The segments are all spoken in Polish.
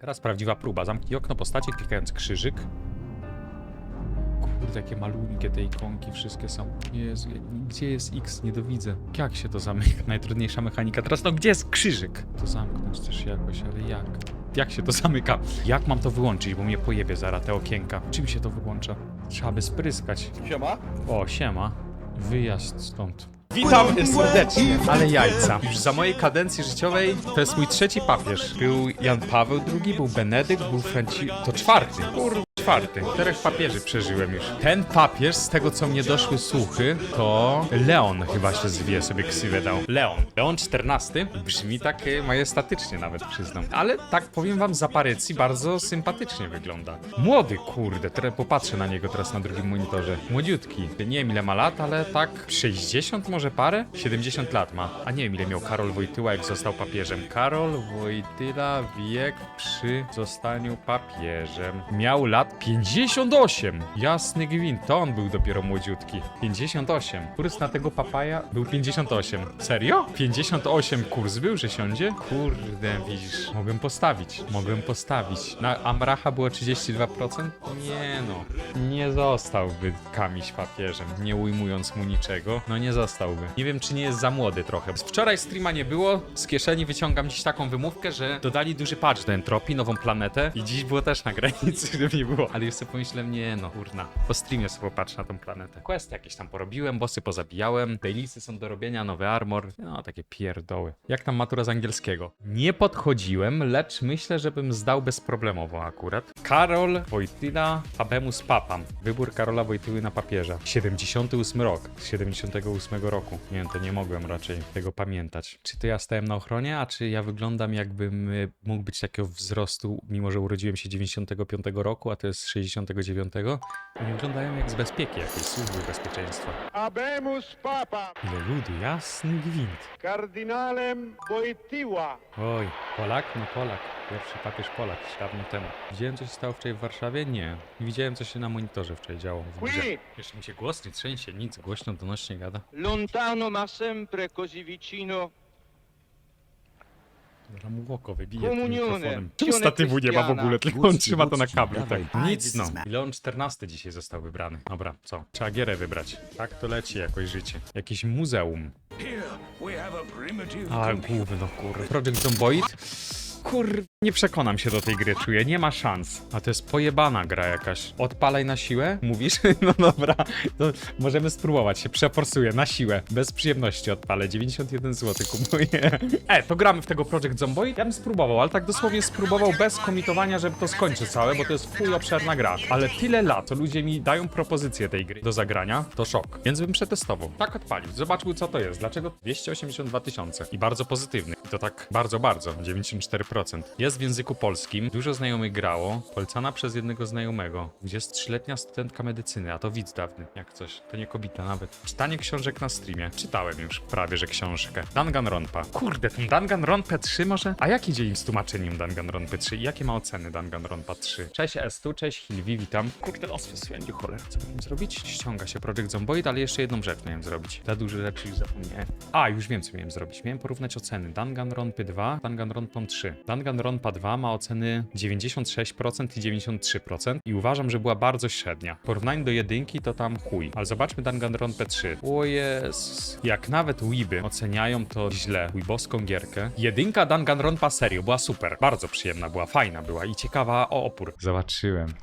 Teraz prawdziwa próba. Zamknij okno postaci, klikając krzyżyk. Kurde, jakie malunkie te ikonki wszystkie są. Jezu, gdzie jest X? Nie dowidzę. Jak się to zamyka? Najtrudniejsza mechanika. Teraz no, gdzie jest krzyżyk? To zamknąć też jakoś, ale jak? Jak się to zamyka? Jak mam to wyłączyć, bo mnie pojebie zaraz te okienka. Czym się to wyłącza? Trzeba by spryskać. Siema. O, siema. Wyjazd stąd. Witam serdecznie, ale jajca. Już za mojej kadencji życiowej to jest mój trzeci papież. Był Jan Paweł II, był Benedykt, był Franci... To czwarty. Kurwa, czwarty. Czterech papieży przeżyłem już. Ten papież, z tego co mnie doszły słuchy, to Leon chyba się zwie, sobie ksywę dał. Leon. Leon XIV brzmi tak e, majestatycznie nawet, przyznam. Ale tak powiem wam, z aparycji bardzo sympatycznie wygląda. Młody, kurde, teraz popatrzę na niego teraz na drugim monitorze. Młodziutki. Nie wiem ile ma lat, ale tak 60 może parę? 70 lat ma. A nie wiem ile miał Karol Wojtyła jak został papieżem. Karol Wojtyla wiek przy zostaniu papieżem. Miał lat 58. Jasny gwint, to on był dopiero młodziutki. 58. Kurs na tego papaja był 58. Serio? 58 kurs był, że siądzie? Kurde, widzisz. Mogłem postawić. Mogłem postawić. Na Amracha było 32%? Nie no. Nie zostałby Kamiś papieżem, nie ujmując mu niczego. No nie zostałby. Nie wiem, czy nie jest za młody trochę. Wczoraj streama nie było, z kieszeni wyciągam dziś taką wymówkę, że dodali duży patch do entropii, nową planetę i dziś było też na granicy, żeby nie było. Ale już sobie pomyślałem, nie no, kurna. Po streamie sobie popatrz na tą planetę. Questy jakieś tam porobiłem, bossy pozabijałem, dailisy są do robienia, nowy armor. No, takie pierdoły. Jak tam matura z angielskiego? Nie podchodziłem, lecz myślę, żebym zdał bezproblemowo akurat. Karol Wojtyla Habemus Papam. Wybór Karola Wojtyły na papieża. 78 rok. Z 78 roku. Nie wiem, to nie mogłem raczej tego pamiętać. Czy to ja stałem na ochronie, a czy ja wyglądam jakbym y, mógł być takiego wzrostu, mimo że urodziłem się 95 roku, a to jest 69? Oni wyglądają jak z bezpieki jakiejś służby bezpieczeństwa. Abemus Papa, Ile ludu, jasny gwint. kardynalem Wojtyła. Oj, Polak? No Polak. Pierwszy papież Polak, dawno temu. Widziałem, co się stało wczoraj w Warszawie? Nie. Widziałem, co się na monitorze wczoraj działo w grze. Qui, Jeszcze mi się głos nie trzęsie, nic, głośno, donośnie gada. Lontano ma sempre così vicino Zaraz mu w oko wybije tym Komunione. mikrofonem. Czemu statywu nie ma w ogóle, tylko on trzyma to na kablu, tak. Nic no. Leon 14 dzisiaj został wybrany. Dobra, co? Trzeba gierę wybrać. Tak to leci jakoś życie. Jakieś muzeum. A, gówno, kur... Project Zomboid? Kur... Nie przekonam się do tej gry, czuję, nie ma szans. A to jest pojebana gra jakaś. Odpalaj na siłę? Mówisz? No dobra, to możemy spróbować, się przeforsuję na siłę. Bez przyjemności odpalę, 91 zł kupuję. E, to gramy w tego Project Zomboid? Ja bym spróbował, ale tak dosłownie spróbował bez komitowania, żeby to skończyć całe, bo to jest fuj obszerna gra. Ale tyle lat, ludzie mi dają propozycję tej gry do zagrania, to szok. Więc bym przetestował. Tak odpalił, zobaczył co to jest, dlaczego 282 tysiące. I bardzo pozytywny. I to tak bardzo, bardzo, 94%. Jest w języku polskim, dużo znajomych grało, polecana przez jednego znajomego, gdzie jest trzyletnia studentka medycyny, a to widz dawny, jak coś. To nie kobita nawet. Czytanie książek na streamie. Czytałem już prawie, że książkę. Danganronpa. Kurde, ten Danganronpa 3 może? A jak idzie z tłumaczeniem Danganronpy 3 i jakie ma oceny Danganronpa 3? Cześć Estu, cześć Hilvi, witam. Kurde, los wysłędziu cholera, co miałem zrobić? Ściąga się Project Zomboid, ale jeszcze jedną rzecz miałem zrobić. Za duże rzeczy już zapomniałem. A, już wiem co miałem zrobić. Miałem porównać oceny Danganronpy 2, Danganronpą 3. Danganronpa 2 ma oceny 96% i 93% i uważam, że była bardzo średnia. W porównaniu do jedynki to tam chuj. Ale zobaczmy Danganronpę 3. O jest. Jak nawet Weeby oceniają to źle, Weebowską gierkę. Jedynka Danganronpa serio była super. Bardzo przyjemna była, fajna była i ciekawa o opór. Zobaczyłem.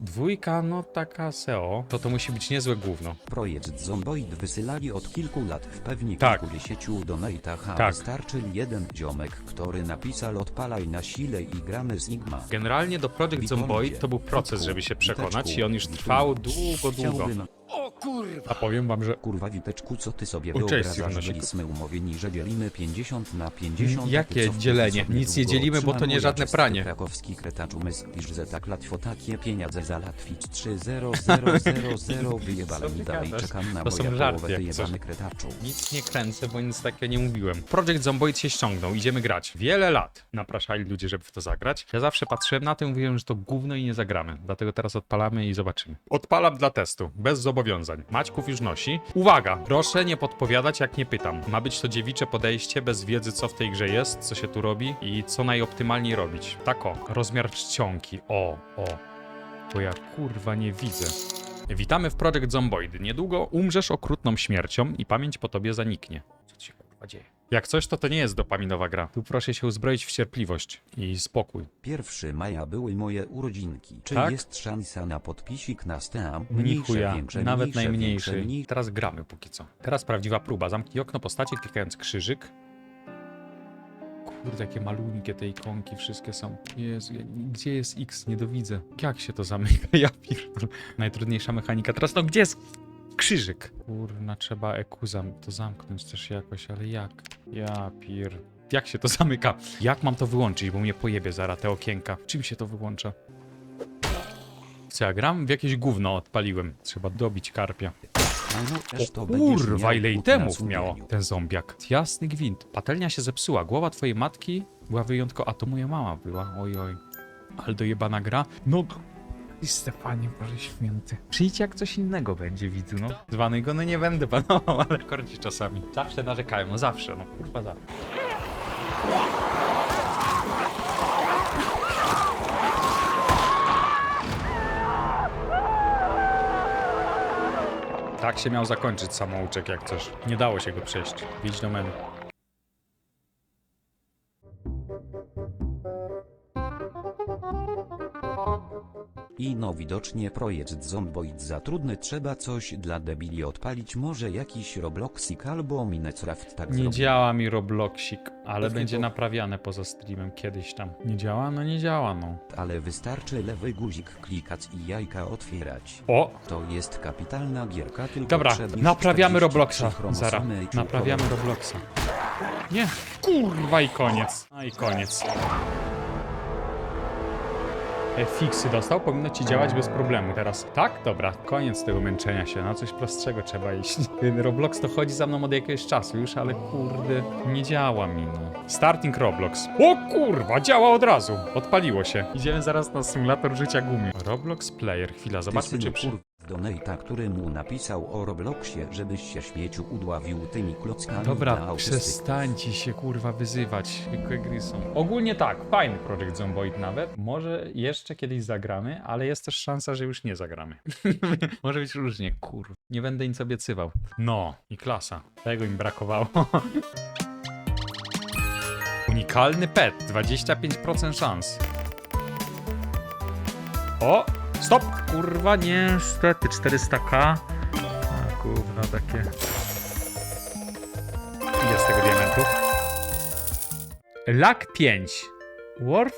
Dwójka, no taka SEO, to to musi być niezłe gówno. Projekt Zomboid wysyłali od kilku lat w pewnie Tak. kilkudziesięciu donatach, a Tak. wystarczy jeden ziomek, który napisał odpalaj na sile i gramy z Igma. Generalnie do Project Zomboid to był proces, żeby się przekonać i on już trwał długo, długo. Chciałbym... A powiem wam, że Kurwa Witeczku, co ty sobie O, cześć, wyobrażasz? Joannosiku. Byliśmy umówieni, że dzielimy 50 na 50. Jakie ty co wtedy dzielenie? sobie Nic nie długo dzielimy, bo to nie żadne czysty pranie. krakowski kretaczu myślisz, że tak łatwo takie pieniądze załatwić 30000 wyjebale Co ty mi dalej gadasz? czekam na To są moją żarty, połowę jak wyjebany kretaczu. nic nie kręcę, bo nic takiego nie mówiłem. Project Zomboid się ściągnął, idziemy grać. Wiele lat napraszali ludzie, żeby w to zagrać. Ja zawsze patrzyłem na to i mówiłem, że to gówno i nie zagramy. Dlatego teraz odpalamy i zobaczymy. Odpalam dla testu, bez zobowiązań. Maćków już nosi. Uwaga, proszę nie podpowiadać jak nie pytam. Ma być to dziewicze podejście bez wiedzy co w tej grze jest, co się tu robi i co najoptymalniej robić. Tak o, rozmiar czcionki. O, o. Bo ja kurwa nie widzę. Witamy w Project Zomboid. Niedługo umrzesz okrutną śmiercią i pamięć po tobie zaniknie. Co się kurwa dzieje? Jak coś, to to nie jest dopaminowa gra. Tu proszę się uzbroić w cierpliwość i spokój. 1 maja były moje urodzinki. Czy Tak? jest szansa na podpisik na stam? Ni Mniejsze, większe, nawet mniejsze, najmniejszy. Większe, mniej... Teraz gramy póki co. Teraz prawdziwa próba. Zamknij okno postaci, klikając krzyżyk. Kurde, jakie malunkie te ikonki wszystkie są. Jezu, ja- gdzie jest X? Nie dowidzę. Jak się to zamyka? Ja pierdolę. Najtrudniejsza mechanika. Teraz no, gdzie jest krzyżyk? Kurna, trzeba EQ zam to zamknąć też jakoś, ale jak? Ja pier... Jak się to zamyka? Jak mam to wyłączyć, bo mnie pojebie zaraz te okienka. Czym się to wyłącza? Co ja gram? W jakieś gówno odpaliłem. Trzeba dobić karpia. No to O kurwa, ile itemów miało ten zombiak. Jasny gwint. Patelnia się zepsuła. Głowa twojej matki była wyjątkowa. A to moja mama była. Oj, oj. Ale dojebana gra. No... I Stefanie, Boże Święty. Przyjdź jak coś innego będzie, widzu, no. Zwany go, no nie będę panował, ale korci czasami. Zawsze narzekają, no zawsze, no kurwa zawsze. Tak się miał zakończyć samouczek jak coś. Nie dało się go przejść. Idź do menu. I no widocznie projekt Zomboid za trudny trzeba coś dla debili odpalić może jakiś Robloxik albo Minecraft tak Nie zrobił. działa mi Robloxik, ale będzie naprawiane poza streamem kiedyś tam. Nie działa? No nie działa, no. Ale wystarczy lewy guzik klikać i jajka otwierać. O! To jest kapitalna gierka, tylko Dobra, trzeba naprawiamy 43 Robloxa. chromosomy Zara, i naprawiamy. Robloxa. Nie, kurwa i koniec. A i koniec. E, Fixy dostał, powinno ci działać bez problemu teraz. Tak? Dobra, koniec tego męczenia się, na coś prostszego trzeba iść. Roblox to chodzi za mną od jakiegoś czasu już, ale kurde, nie działa mi no. Starting Roblox. O kurwa, działa od razu. Odpaliło się. Idziemy zaraz na symulator życia gumy. Roblox Player, chwila, zobaczmy czy Donata, który mu napisał o Robloxie, żebyś się śmieciu udławił tymi klockami dla Dobra, autystyków. przestańcie się kurwa wyzywać. Są. Ogólnie tak, fajny projekt Zomboid nawet. Może jeszcze kiedyś zagramy, ale jest też szansa, że już nie zagramy. Może być różnie, kurwa. Nie będę nic obiecywał. No, i klasa. Tego im brakowało. Unikalny pet, 25% szans. O! Stop! Kurwa, niestety 400k. A kurwa, takie... Ile z tego diamentu? Lak 5. Worth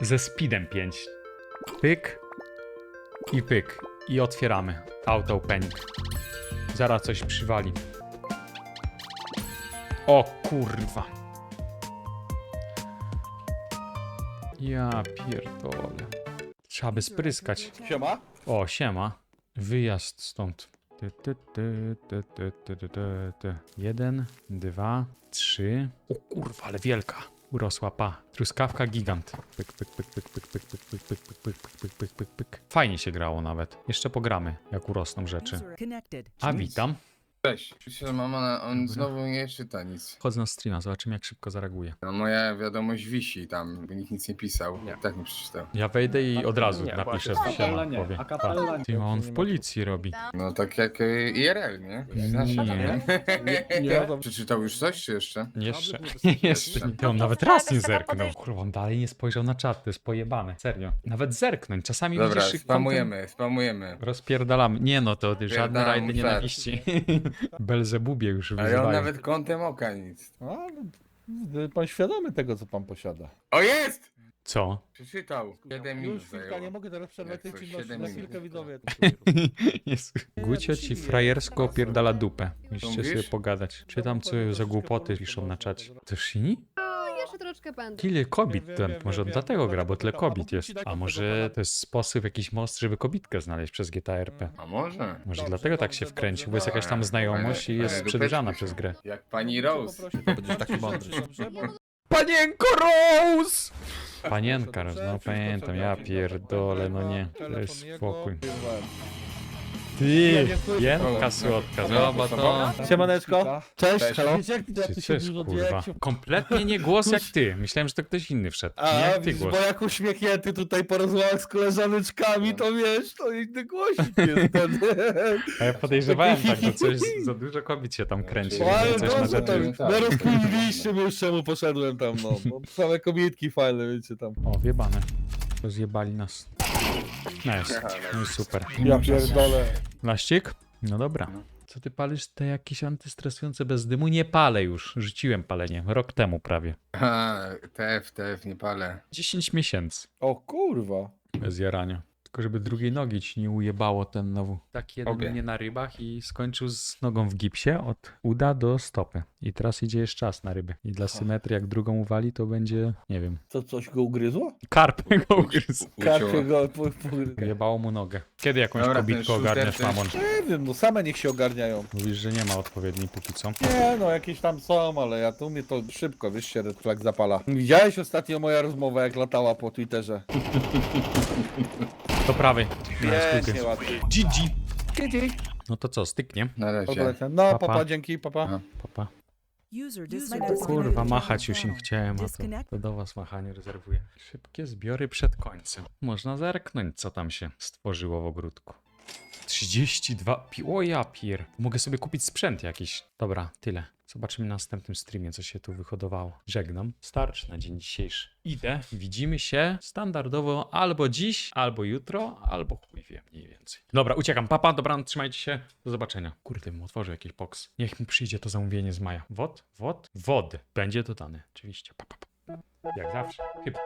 ze speedem 5. Pyk. I pyk. I otwieramy. Auto opening. Zaraz coś przywali. O kurwa. Ja pierdolę. Trzeba by spryskać. Siema? O, siema. Wyjazd stąd. Ty, ty, ty, ty, ty, ty, ty, ty, ty. Jeden, dwa, trzy. O kurwa, ale wielka. Urosła pa. Truskawka gigant. Pyk, pyk, pyk, pyk, pyk, pyk, pyk, pyk, pyk, pyk, pyk, pyk, pyk, pyk, pyk. Fajnie się grało nawet. Jeszcze pogramy, jak urosną rzeczy. A witam. Cześć, mama, na- on znowu nie czyta nic. Wchodzę na streama, zobaczymy jak szybko zareaguje. No moja wiadomość wisi tam, by nikt nic nie pisał. Tak nie przeczytał. Ja wejdę i od razu Nie, napiszę właśnie. siema, Akapella nie, powie. akapella Tak. nie. Ty, on w policji robi. No tak jak y, IRL, nie? Znasz, Nie. nie? Nie, nie, Przeczytał już coś, czy jeszcze? Jeszcze, nie jeszcze. Ty, on nawet raz nie zerknął. Kurwa, on dalej nie spojrzał na czat, to jest pojebane. Serio. Nawet zerknąć. Czasami Dobra, widzisz... spamujemy, spamujemy. Rozpierdalamy. Nie no, to żadne rajdy nienawiści. Belzebubie już Ale on wyzywają. nawet kątem oka nic. A, no, pan świadomy tego, co pan posiada. O jest! Co? Przeczytał. 7 minut Już chwilka, zajęło. nie mogę teraz przerwać Jak tej coś, czynności. siedem Na minut. chwilkę widzowie. Jest. Gucio ci frajersko opierdala dupę. Musicie sobie pogadać. Czytam co za głupoty piszą na czacie. To Shini? Troszkę. Ile kobiet Wiem, ten? wiem, Może wiem, dlatego wiem. gra, bo tyle kobiet jest. A może to jest sposób, jakiś most, żeby kobitkę znaleźć przez GTA RP. A może? Może Dobrze, dlatego tak dobrze, się wkręcił, bo jest dobrze. jakaś tam znajomość i jest przedłużana przez grę. Jak pani Rose. To będzie taki mądry. Dobrze. Panienko Rose! Panienka Dobrze, Rose, no pamiętam, ja pierdolę, no nie. Daj jego, spokój. Ty, jęka słodka, zobacz to. Siemaneczko. Cześć, Cześć. halo. Wiecie, jak ty Ty tu się dużo kurwa. jak się... Kompletnie nie głos jak ty. Myślałem, że to ktoś inny wszedł. Nie A, jak ty widzisz, głos. bo jak uśmiechnięty tutaj po rozmowach z koleżaneczkami, to wiesz, to inny głosik jest wtedy. A ja podejrzewałem tak, że coś za dużo kobiet się tam kręci. No, ale że coś na dobrze, rzeczy. tam, no rozkminiście mnie już czemu poszedłem tam, no. Bo same kobietki fajne, wiecie tam. O, wiebane. Rozjebali nas. No jest, no i super. Ja pierdolę. Laścik? No dobra. Co ty palisz te jakieś antystresujące bez dymu? Nie palę już. Rzuciłem palenie. Rok temu prawie. Aha, TF, TF, nie palę. 10 miesięcy O kurwa. bez jarania. Tylko żeby drugiej nogi ci nie ujebało ten nowu. Tak jeden Obie. mnie na rybach i skończył z nogą w gipsie od uda do stopy. I teraz idzie jeszcze czas na ryby. I dla symetrii jak drugą uwali to będzie, nie wiem, To coś go ugryzło? karp go ugryzł. Karpie go po, po... Jebało mu nogę. Kiedy jakąś Dobra, ten kobitkę ogarniasz, mamon? Nie wiem, no same niech się ogarniają. Mówisz, że nie ma odpowiedniej póki co. Nie no, jakieś tam są, ale ja tu mnie to szybko, wiesz, się red flag zapala. Widziałeś ostatnio moja rozmowa, jak latała po Twitterze? To prawej. Na Pięknie, skórkę. ładnie. GG. GG. No to co, styknie? Na razie. No, Papa. papa, dzięki, papa. User Kurwa, machać już im chciałem, a to, to do was machanie rezerwuję. Szybkie zbiory przed końcem. Można zerknąć, co tam się stworzyło w ogródku. 32... pi- O ja pier. Mogę sobie kupić sprzęt jakiś. Dobra, tyle. Zobaczymy na następnym streamie, co się tu wyhodowało. Żegnam. Starczy na dzień dzisiejszy. Idę. Widzimy się standardowo albo dziś, albo jutro, albo chuj wie mniej więcej. Dobra, uciekam. Papa, dobra, trzymajcie się. Do zobaczenia. Kurde, bym otworzył jakiś box. Niech mi przyjdzie to zamówienie z maja. Wod? Wod? Wod. Będzie dodane. Oczywiście. Pa, pa, pa. Jak zawsze. Chyba.